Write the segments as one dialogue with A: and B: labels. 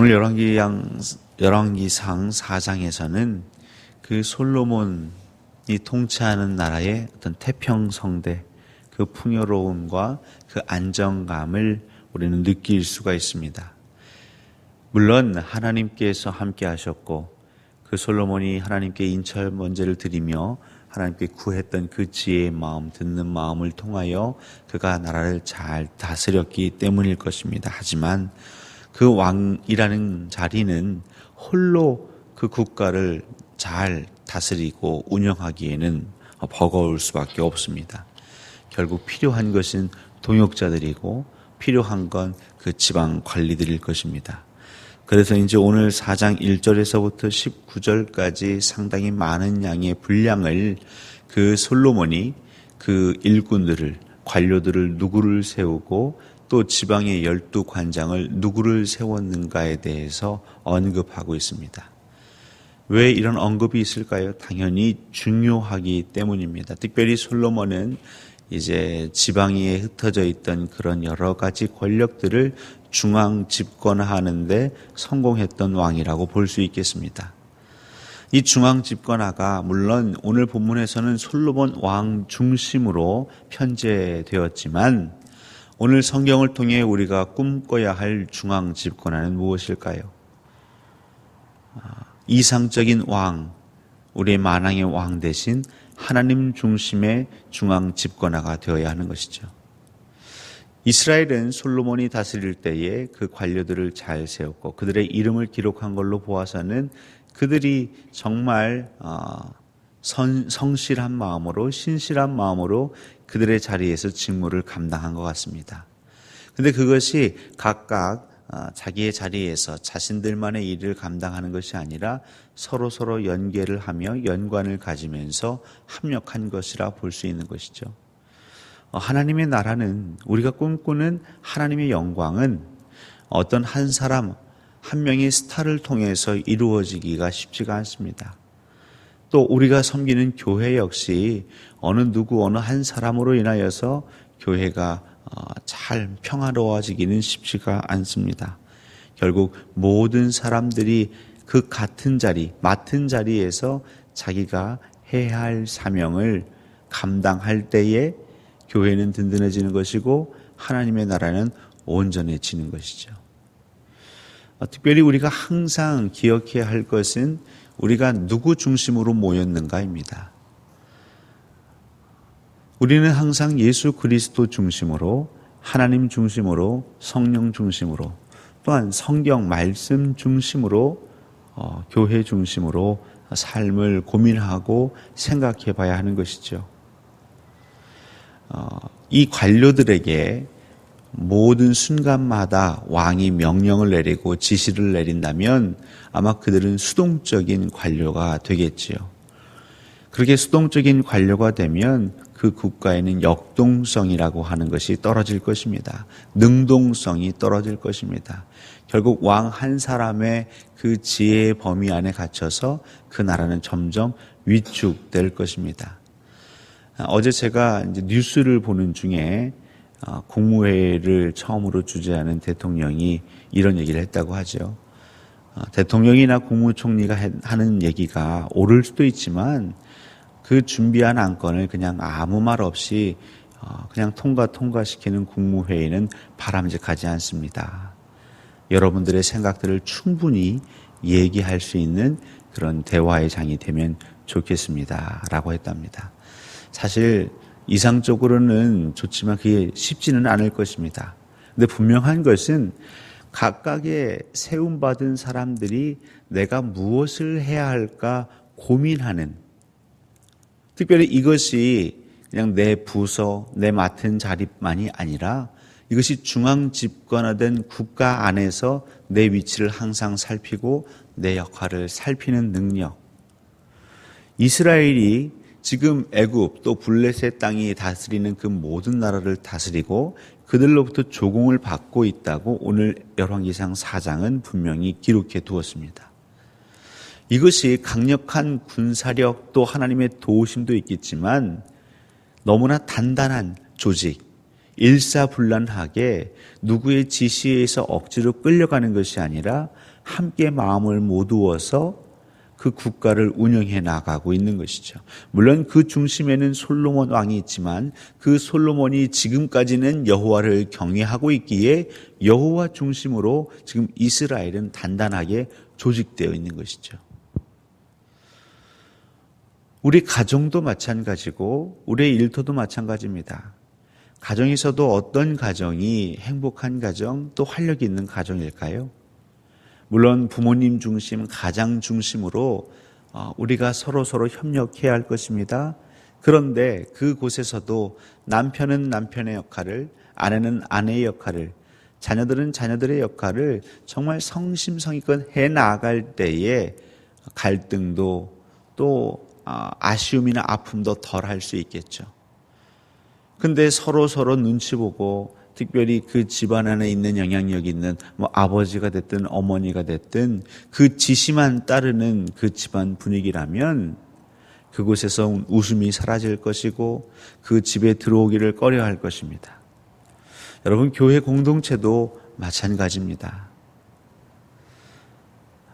A: 오늘 열왕기상 4장에서는 그 솔로몬이 통치하는 나라의 어떤 태평 성대 그 풍요로움과 그 안정감을 우리는 느낄 수가 있습니다. 물론 하나님께서 함께 하셨고 그 솔로몬이 하나님께 인철 먼제를 드리며 하나님께 구했던 그 지혜의 마음, 듣는 마음을 통하여 그가 나라를 잘 다스렸기 때문일 것입니다. 하지만 그 왕이라는 자리는 홀로 그 국가를 잘 다스리고 운영하기에는 버거울 수밖에 없습니다. 결국 필요한 것은 동역자들이고 필요한 건 그 지방 관리들일 것입니다. 그래서 이제 오늘 4장 1절에서부터 19절까지 상당히 많은 양의 분량을 그 솔로몬이 그 일꾼들을 관료들을 누구를 세우고 또 지방의 열두 관장을 누구를 세웠는가에 대해서 언급하고 있습니다. 왜 이런 언급이 있을까요? 당연히 중요하기 때문입니다. 특별히 솔로몬은 이제 지방에 흩어져 있던 그런 여러 가지 권력들을 중앙 집권하는데 성공했던 왕이라고 볼 수 있겠습니다. 이 중앙 집권화가 물론 오늘 본문에서는 솔로몬 왕 중심으로 편제되었지만 오늘 성경을 통해 우리가 꿈꿔야 할 중앙 집권화는 무엇일까요? 아, 이상적인 왕, 우리의 만왕의 왕 대신 하나님 중심의 중앙 집권화가 되어야 하는 것이죠. 이스라엘은 솔로몬이 다스릴 때에 그 관료들을 잘 세웠고 그들의 이름을 기록한 걸로 보아서는 그들이 정말 어, 선, 성실한 마음으로 신실한 마음으로 그들의 자리에서 직무를 감당한 것 같습니다. 근데 그것이 각각 어, 자기의 자리에서 자신들만의 일을 감당하는 것이 아니라 서로 서로 연계를 하며 연관을 가지면서 합력한 것이라 볼 수 있는 것이죠. 어, 하나님의 나라는 우리가 꿈꾸는 하나님의 영광은 어떤 한 사람 한 명의 스타를 통해서 이루어지기가 쉽지가 않습니다. 또 우리가 섬기는 교회 역시 어느 누구 어느 한 사람으로 인하여서 교회가 어, 잘 평화로워지기는 쉽지가 않습니다. 결국 모든 사람들이 그 같은 자리, 맡은 자리에서 자기가 해야 할 사명을 감당할 때에 교회는 든든해지는 것이고 하나님의 나라는 온전해지는 것이죠. 어, 특별히 우리가 항상 기억해야 할 것은 우리가 누구 중심으로 모였는가입니다. 우리는 항상 예수 그리스도 중심으로 하나님 중심으로 성령 중심으로 또한 성경 말씀 중심으로 어, 교회 중심으로 삶을 고민하고 생각해 봐야 하는 것이죠. 어, 이 관료들에게 모든 순간마다 왕이 명령을 내리고 지시를 내린다면 아마 그들은 수동적인 관료가 되겠지요. 그렇게 수동적인 관료가 되면 그 국가에는 역동성이라고 하는 것이 떨어질 것입니다. 능동성이 떨어질 것입니다. 결국 왕 한 사람의 그 지혜의 범위 안에 갇혀서 그 나라는 점점 위축될 것입니다. 어제 제가 뉴스를 보는 중에 어, 국무회의를 처음으로 주재하는 대통령이 이런 얘기를 했다고 하죠. 어, 대통령이나 국무총리가 하는 얘기가 옳을 수도 있지만 그 준비한 안건을 그냥 아무 말 없이 어, 그냥 통과 통과시키는 국무회의는 바람직하지 않습니다. 여러분들의 생각들을 충분히 얘기할 수 있는 그런 대화의 장이 되면 좋겠습니다. 라고 했답니다. 사실 이상적으로는 좋지만 그게 쉽지는 않을 것입니다. 근데 분명한 것은 각각의 세움받은 사람들이 내가 무엇을 해야 할까 고민하는 특별히 이것이 그냥 내 부서, 내 맡은 자리만이 아니라 이것이 중앙 집권화된 국가 안에서 내 위치를 항상 살피고 내 역할을 살피는 능력. 이스라엘이 지금 애굽 또 블레셋 땅이 다스리는 그 모든 나라를 다스리고 그들로부터 조공을 받고 있다고 오늘 열왕기상 4장은 분명히 기록해 두었습니다. 이것이 강력한 군사력 또 하나님의 도우심도 있겠지만 너무나 단단한 조직 일사불란하게 누구의 지시에 의해서 억지로 끌려가는 것이 아니라 함께 마음을 모두어서 그 국가를 운영해 나가고 있는 것이죠. 물론 그 중심에는 솔로몬 왕이 있지만 그 솔로몬이 지금까지는 여호와를 경외하고 있기에 여호와 중심으로 지금 이스라엘은 단단하게 조직되어 있는 것이죠. 우리 가정도 마찬가지고 우리의 일터도 마찬가지입니다. 가정에서도 어떤 가정이 행복한 가정 또 활력 있는 가정일까요? 물론 부모님 중심, 가장 중심으로 어, 우리가 서로 서로 협력해야 할 것입니다. 그런데 그곳에서도 남편은 남편의 역할을, 아내는 아내의 역할을, 자녀들은 자녀들의 역할을 정말 성심성의껏 해 나갈 때에 갈등도 또 어, 아쉬움이나 아픔도 덜 할 수 있겠죠. 근데 서로 서로 눈치 보고 특별히 그 집안 안에 있는 영향력 있는 뭐 아버지가 됐든 어머니가 됐든 그 지시만 따르는 그 집안 분위기라면 그곳에서 웃음이 사라질 것이고 그 집에 들어오기를 꺼려 할 것입니다. 여러분, 교회 공동체도 마찬가지입니다.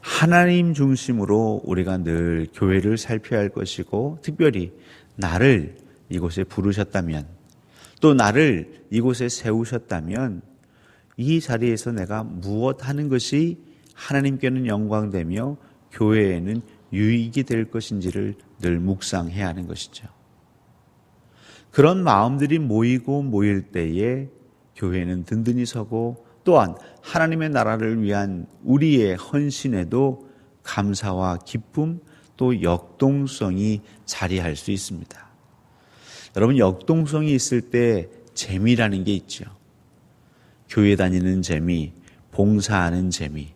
A: 하나님 중심으로 우리가 늘 교회를 살펴야 할 것이고, 특별히 나를 이곳에 부르셨다면, 또 나를 이곳에 세우셨다면 이 자리에서 내가 무엇 하는 것이 하나님께는 영광되며 교회에는 유익이 될 것인지를 늘 묵상해야 하는 것이죠. 그런 마음들이 모이고 모일 때에 교회는 든든히 서고 또한 하나님의 나라를 위한 우리의 헌신에도 감사와 기쁨 또 역동성이 자리할 수 있습니다. 여러분 역동성이 있을 때 재미라는 게 있죠. 교회 다니는 재미, 봉사하는 재미.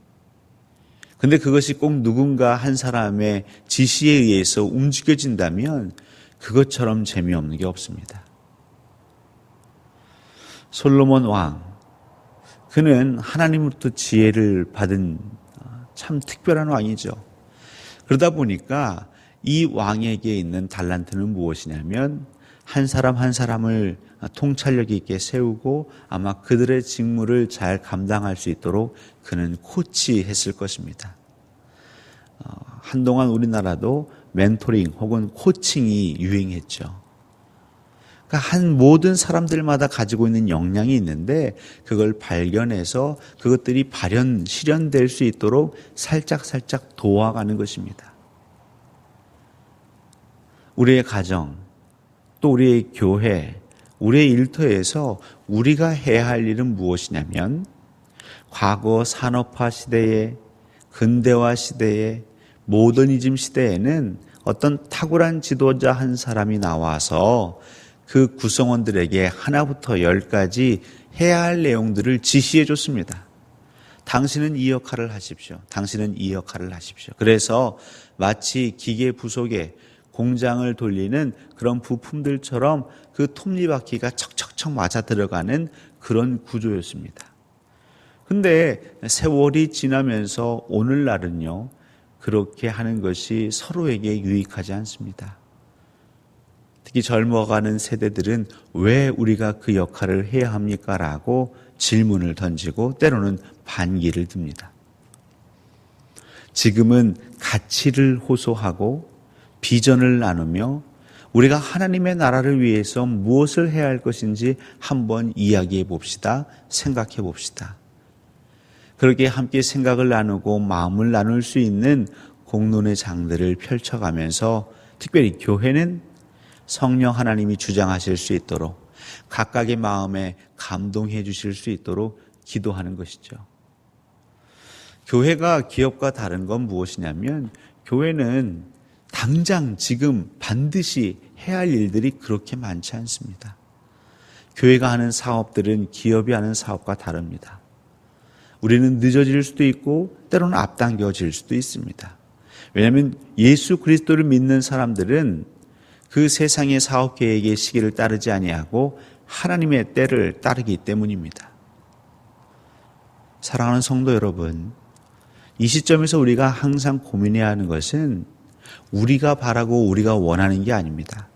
A: 근데 그것이 꼭 누군가 한 사람의 지시에 의해서 움직여진다면 그것처럼 재미없는 게 없습니다. 솔로몬 왕, 그는 하나님으로부터 지혜를 받은 참 특별한 왕이죠. 그러다 보니까 이 왕에게 있는 달란트는 무엇이냐면 한 사람 한 사람을 통찰력 있게 세우고 아마 그들의 직무를 잘 감당할 수 있도록 그는 코치했을 것입니다. 어, 한동안 우리나라도 멘토링 혹은 코칭이 유행했죠. 그러니까 한 모든 사람들마다 가지고 있는 역량이 있는데 그걸 발견해서 그것들이 발현 실현될 수 있도록 살짝 살짝 도와가는 것입니다. 우리의 가정, 또 우리의 교회, 우리의 일터에서 우리가 해야 할 일은 무엇이냐면 과거 산업화 시대에 근대화 시대에 모더니즘 시대에는 어떤 탁월한 지도자 한 사람이 나와서 그 구성원들에게 하나부터 열까지 해야 할 내용들을 지시해 줬습니다. 당신은 이 역할을 하십시오. 당신은 이 역할을 하십시오. 그래서 마치 기계 부속에 공장을 돌리는 그런 부품들처럼 그 톱니바퀴가 척척척 맞아 들어가는 그런 구조였습니다. 근데 세월이 지나면서 오늘날은요, 그렇게 하는 것이 서로에게 유익하지 않습니다. 특히 젊어가는 세대들은 왜 우리가 그 역할을 해야 합니까? 라고 질문을 던지고 때로는 반기를 듭니다. 지금은 가치를 호소하고 비전을 나누며 우리가 하나님의 나라를 위해서 무엇을 해야 할 것인지 한번 이야기해 봅시다. 생각해 봅시다. 그렇게 함께 생각을 나누고 마음을 나눌 수 있는 공론의 장들을 펼쳐가면서 특별히 교회는 성령 하나님이 주장하실 수 있도록 각각의 마음에 감동해 주실 수 있도록 기도하는 것이죠. 교회가 기업과 다른 건 무엇이냐면 교회는 당장 지금 반드시 해야 할 일들이 그렇게 많지 않습니다. 교회가 하는 사업들은 기업이 하는 사업과 다릅니다. 우리는 늦어질 수도 있고 때로는 앞당겨질 수도 있습니다. 왜냐하면 예수 그리스도를 믿는 사람들은 그 세상의 사업 계획의 시기를 따르지 아니하고 하나님의 때를 따르기 때문입니다. 사랑하는 성도 여러분, 이 시점에서 우리가 항상 고민해야 하는 것은 우리가 바라고 우리가 원하는 게 아닙니다.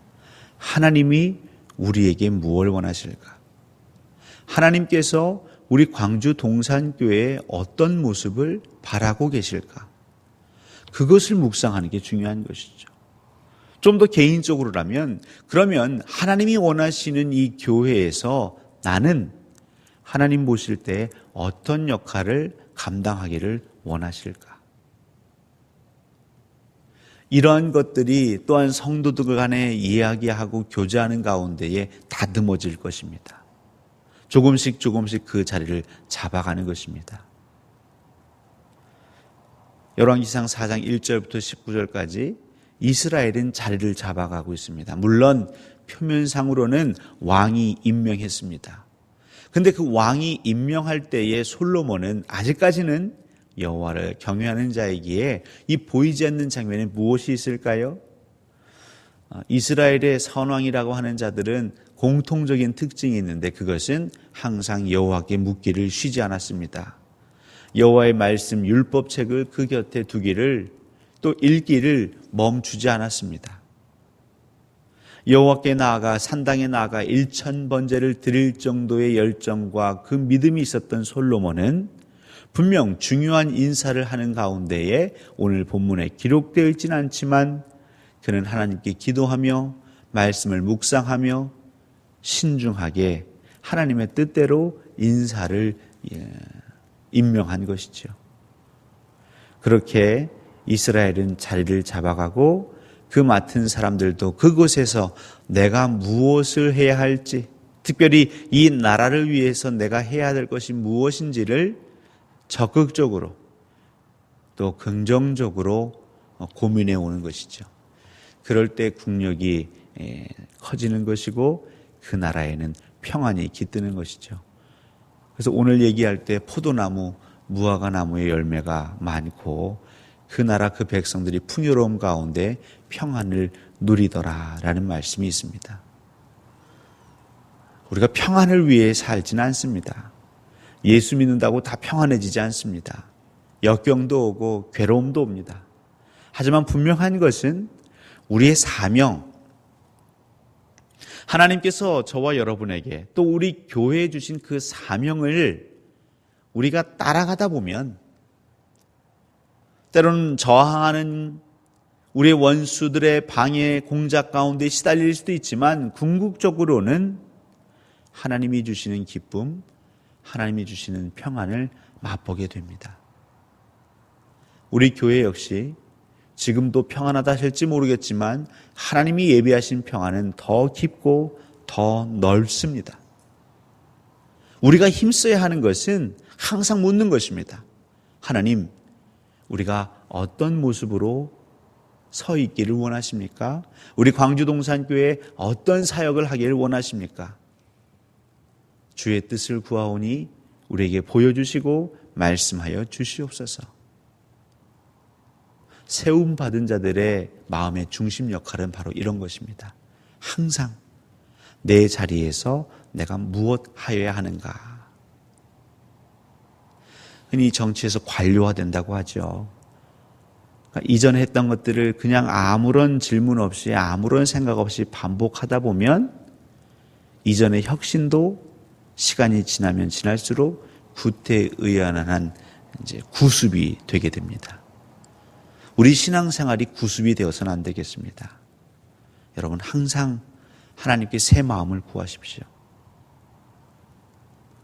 A: 하나님이 우리에게 무엇을 원하실까? 하나님께서 우리 광주 동산교회의 어떤 모습을 바라고 계실까? 그것을 묵상하는 게 중요한 것이죠. 좀 더 개인적으로라면 그러면 하나님이 원하시는 이 교회에서 나는 하나님 보실 때 어떤 역할을 감당하기를 원하실까? 이러한 것들이 또한 성도들 간에 이야기하고 교제하는 가운데에 다듬어질 것입니다. 조금씩 조금씩 그 자리를 잡아가는 것입니다. 열왕기상 4장 1절부터 19절까지 이스라엘은 자리를 잡아가고 있습니다. 물론 표면상으로는 왕이 임명했습니다. 근데 그 왕이 임명할 때에 솔로몬은 아직까지는 여호와를 경외하는 자이기에 이 보이지 않는 장면에 무엇이 있을까요? 아, 이스라엘의 선왕이라고 하는 자들은 공통적인 특징이 있는데 그것은 항상 여호와께 묻기를 쉬지 않았습니다. 여호와의 말씀 율법책을 그 곁에 두기를 또 읽기를 멈추지 않았습니다. 여호와께 나아가 산당에 나아가 일천 번제를 드릴 정도의 열정과 그 믿음이 있었던 솔로몬은 분명 중요한 인사를 하는 가운데에 오늘 본문에 기록되어 있지는 않지만 그는 하나님께 기도하며 말씀을 묵상하며 신중하게 하나님의 뜻대로 인사를 예, 임명한 것이죠. 그렇게 이스라엘은 자리를 잡아가고 그 맡은 사람들도 그곳에서 내가 무엇을 해야 할지, 특별히 이 나라를 위해서 내가 해야 될 것이 무엇인지를 적극적으로 또 긍정적으로 고민해 오는 것이죠. 그럴 때 국력이 커지는 것이고 그 나라에는 평안이 깃드는 것이죠. 그래서 오늘 얘기할 때 포도나무, 무화과 나무의 열매가 많고 그 나라 그 백성들이 풍요로움 가운데 평안을 누리더라라는 말씀이 있습니다. 우리가 평안을 위해 살지는 않습니다. 예수 믿는다고 다 평안해지지 않습니다. 역경도 오고 괴로움도 옵니다. 하지만 분명한 것은 우리의 사명, 하나님께서 저와 여러분에게 또 우리 교회에 주신 그 사명을 우리가 따라가다 보면 때로는 저항하는 우리의 원수들의 방해 공작 가운데 시달릴 수도 있지만 궁극적으로는 하나님이 주시는 기쁨, 하나님이 주시는 평안을 맛보게 됩니다. 우리 교회 역시 지금도 평안하다 할지 모르겠지만 하나님이 예비하신 평안은 더 깊고 더 넓습니다. 우리가 힘써야 하는 것은 항상 묻는 것입니다. 하나님, 우리가 어떤 모습으로 서 있기를 원하십니까? 우리 광주동산교회 어떤 사역을 하기를 원하십니까? 주의 뜻을 구하오니 우리에게 보여주시고 말씀하여 주시옵소서. 세움 받은 자들의 마음의 중심 역할은 바로 이런 것입니다. 항상 내 자리에서 내가 무엇 하여야 하는가? 흔히 정치에서 관료화된다고 하죠. 그러니까 이전에 했던 것들을 그냥 아무런 질문 없이 아무런 생각 없이 반복하다 보면 이전의 혁신도 시간이 지나면 지날수록 구태의연한 이제 구습이 되게 됩니다. 우리 신앙생활이 구습이 되어서는 안 되겠습니다. 여러분 항상 하나님께 새 마음을 구하십시오.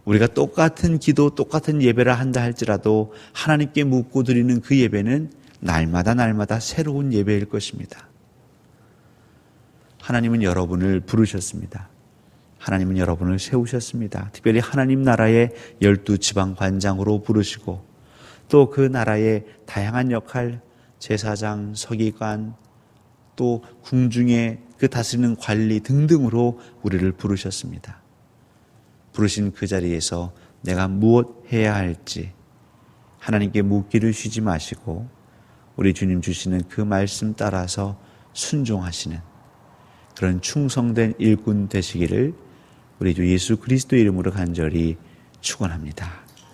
A: 우리가 똑같은 기도, 똑같은 예배를 한다 할지라도 하나님께 묻고 드리는 그 예배는 날마다 날마다 새로운 예배일 것입니다. 하나님은 여러분을 부르셨습니다. 하나님은 여러분을 세우셨습니다. 특별히 하나님 나라의 열두 지방 관장으로 부르시고 또 그 나라의 다양한 역할, 제사장, 서기관, 또 궁중의 그 다스리는 관리 등등으로 우리를 부르셨습니다. 부르신 그 자리에서 내가 무엇 해야 할지 하나님께 묻기를 쉬지 마시고 우리 주님 주시는 그 말씀 따라서 순종하시는 그런 충성된 일꾼 되시기를 우리 주 예수 그리스도 이름으로 간절히 축원합니다.